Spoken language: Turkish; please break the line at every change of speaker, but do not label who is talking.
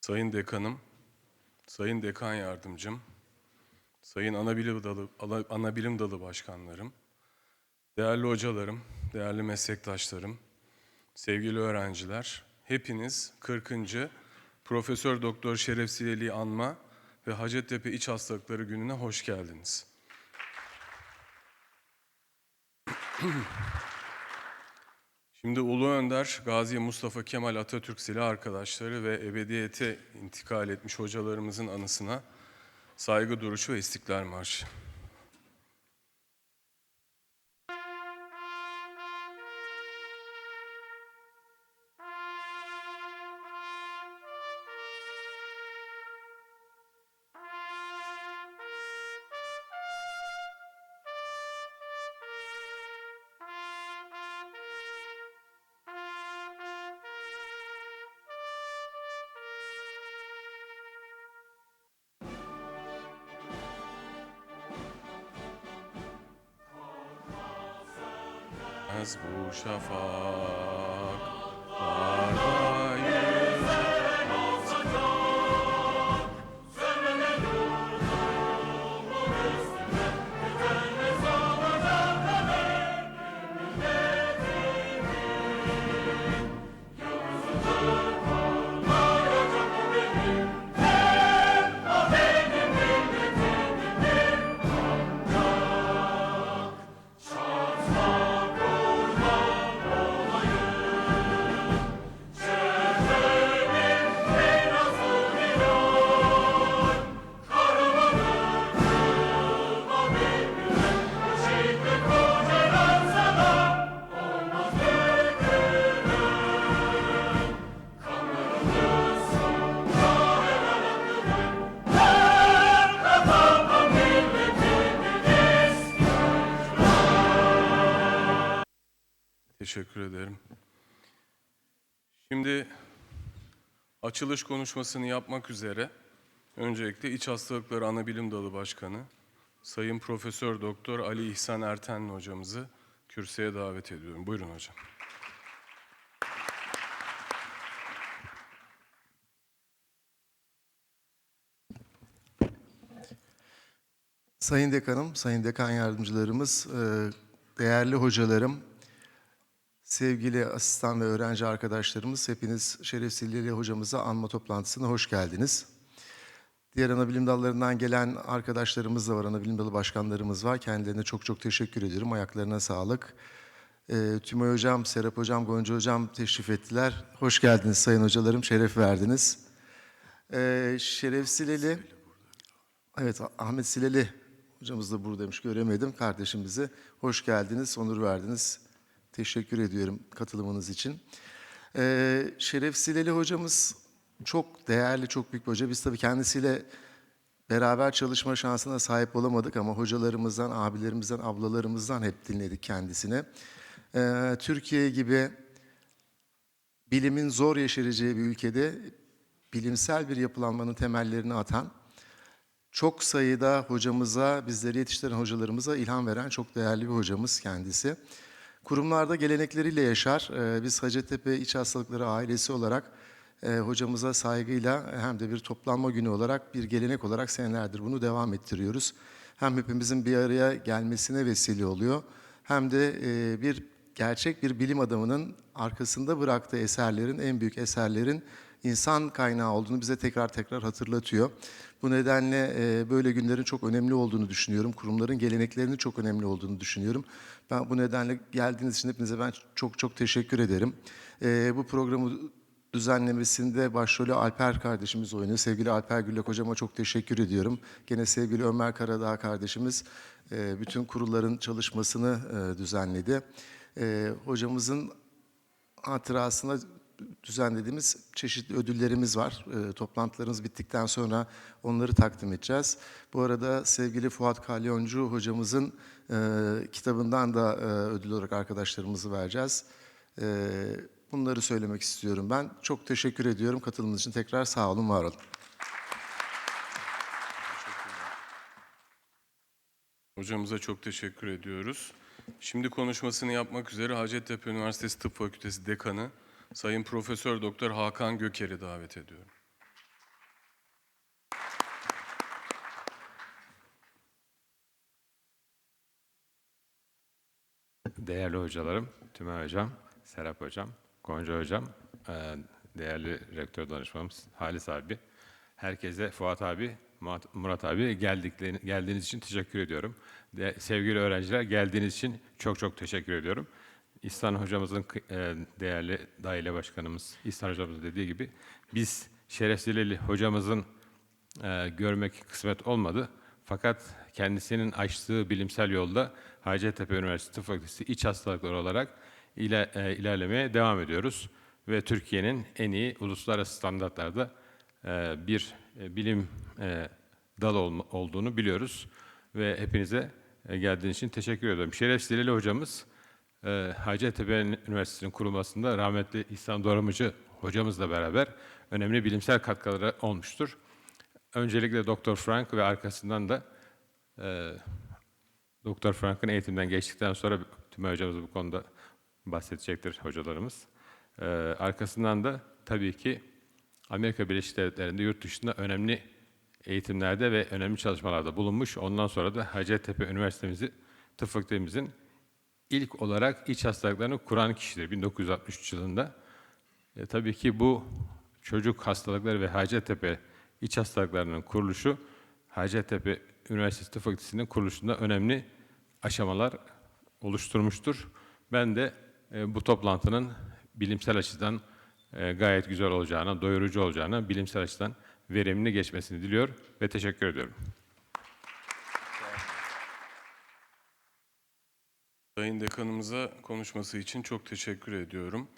Sayın Dekanım, Sayın Dekan Yardımcım, Sayın Anabilim Dalı, Anabilim Dalı Başkanlarım, değerli hocalarım, değerli meslektaşlarım, sevgili öğrenciler, hepiniz 40. Profesör Doktor Şeref Sileli'yi anma ve Hacettepe İç Hastalıkları Günü'ne hoş geldiniz. Şimdi Ulu Önder Gazi Mustafa Kemal Atatürk silah arkadaşları ve ebediyete intikal etmiş hocalarımızın anısına saygı duruşu ve istiklal marşı. از بو شفاق Teşekkür ederim. Şimdi açılış konuşmasını yapmak üzere öncelikle İç Hastalıkları Anabilim Dalı Başkanı Sayın Profesör Doktor Ali İhsan Ertenli hocamızı kürsüye davet ediyorum. Buyurun hocam.
Sayın Dekanım, Sayın Dekan Yardımcılarımız, e, değerli hocalarım, sevgili asistan ve öğrenci arkadaşlarımız, hepiniz Şeref hocamıza anma toplantısına hoş geldiniz. Diğer ana bilim dallarından gelen arkadaşlarımız da var, ana bilim dalı başkanlarımız var. Kendilerine çok çok teşekkür ediyorum, ayaklarına sağlık. E, Tümay Hocam, Serap Hocam, Gonca Hocam teşrif ettiler. Hoş geldiniz sayın hocalarım, şeref verdiniz. E, Şeref Sileli, Evet Ahmet Sileli hocamız da buradaymış göremedim kardeşimizi. Hoş geldiniz, onur verdiniz. Teşekkür ediyorum katılımınız için. Ee, Şeref Sileli hocamız çok değerli, çok büyük bir hoca. Biz tabii kendisiyle beraber çalışma şansına sahip olamadık ama hocalarımızdan, abilerimizden, ablalarımızdan hep dinledik kendisini. Ee, Türkiye gibi bilimin zor yeşereceği bir ülkede bilimsel bir yapılanmanın temellerini atan çok sayıda hocamıza, bizleri yetiştiren hocalarımıza ilham veren çok değerli bir hocamız kendisi. Kurumlarda gelenekleriyle yaşar. Ee, Biz Hacettepe İç Hastalıkları ailesi olarak e, hocamıza saygıyla hem de bir toplanma günü olarak, bir gelenek olarak senelerdir bunu devam ettiriyoruz. Hem hepimizin bir araya gelmesine vesile oluyor, hem de e, bir gerçek bir bilim adamının arkasında bıraktığı eserlerin, en büyük eserlerin insan kaynağı olduğunu bize tekrar tekrar hatırlatıyor. Bu nedenle e, böyle günlerin çok önemli olduğunu düşünüyorum. Kurumların geleneklerinin çok önemli olduğunu düşünüyorum. Ben bu nedenle geldiğiniz için hepinize ben çok çok teşekkür ederim. E, bu programı düzenlemesinde başrolü Alper kardeşimiz oynuyor. Sevgili Alper Güllek hocama çok teşekkür ediyorum. Gene sevgili Ömer Karadağ kardeşimiz e, bütün kurulların çalışmasını e, düzenledi. E, hocamızın hatırasına düzenlediğimiz çeşitli ödüllerimiz var. E, toplantılarımız bittikten sonra onları takdim edeceğiz. Bu arada sevgili Fuat Kalyoncu hocamızın e, kitabından da e, ödül olarak arkadaşlarımızı vereceğiz. E, bunları söylemek istiyorum ben. Çok teşekkür ediyorum katılımınız için. Tekrar sağ olun, var olun.
Hocamıza çok teşekkür ediyoruz. Şimdi konuşmasını yapmak üzere Hacettepe Üniversitesi Tıp Fakültesi Dekanı Sayın Profesör Doktor Hakan Göker'i davet ediyorum.
Değerli hocalarım, Tümer Hocam, Serap Hocam, Gonca Hocam, e, değerli rektör danışmanımız Halis abi, herkese Fuat abi, Murat abi geldiklerini, geldiğiniz için teşekkür ediyorum. De, sevgili öğrenciler geldiğiniz için çok çok teşekkür ediyorum. İhsan hocamızın e, değerli daire başkanımız İhsan hocamız dediği gibi biz Şerefsizli hocamızın e, görmek kısmet olmadı. Fakat kendisinin açtığı bilimsel yolda Hacettepe Üniversitesi Tıp Fakültesi İç Hastalıklar olarak ile, e, ilerlemeye devam ediyoruz. Ve Türkiye'nin en iyi uluslararası standartlarda bir bilim e, olma- olduğunu biliyoruz. Ve hepinize geldiğiniz için teşekkür ediyorum. Şeref Zileli hocamız e, Hacettepe Üniversitesi'nin kurulmasında rahmetli İhsan Doramıcı hocamızla beraber önemli bilimsel katkıları olmuştur. Öncelikle Doktor Frank ve arkasından da e, Doktor Frank'ın eğitimden geçtikten sonra Tümay hocamız bu konuda bahsedecektir hocalarımız. E, arkasından da tabii ki Amerika Birleşik Devletleri'nde yurt dışında önemli eğitimlerde ve önemli çalışmalarda bulunmuş. Ondan sonra da Hacettepe Üniversitemizi, tıp fakültemizin ilk olarak iç hastalıklarını kuran kişidir 1963 yılında. E, tabii ki bu çocuk hastalıkları ve Hacettepe iç hastalıklarının kuruluşu Hacettepe Üniversitesi Tıp Fakültesi'nin kuruluşunda önemli aşamalar oluşturmuştur. Ben de e, bu toplantının bilimsel açıdan e, gayet güzel olacağına, doyurucu olacağına, bilimsel açıdan verimli geçmesini diliyor ve teşekkür ediyorum.
Sayın Dekanımıza konuşması için çok teşekkür ediyorum.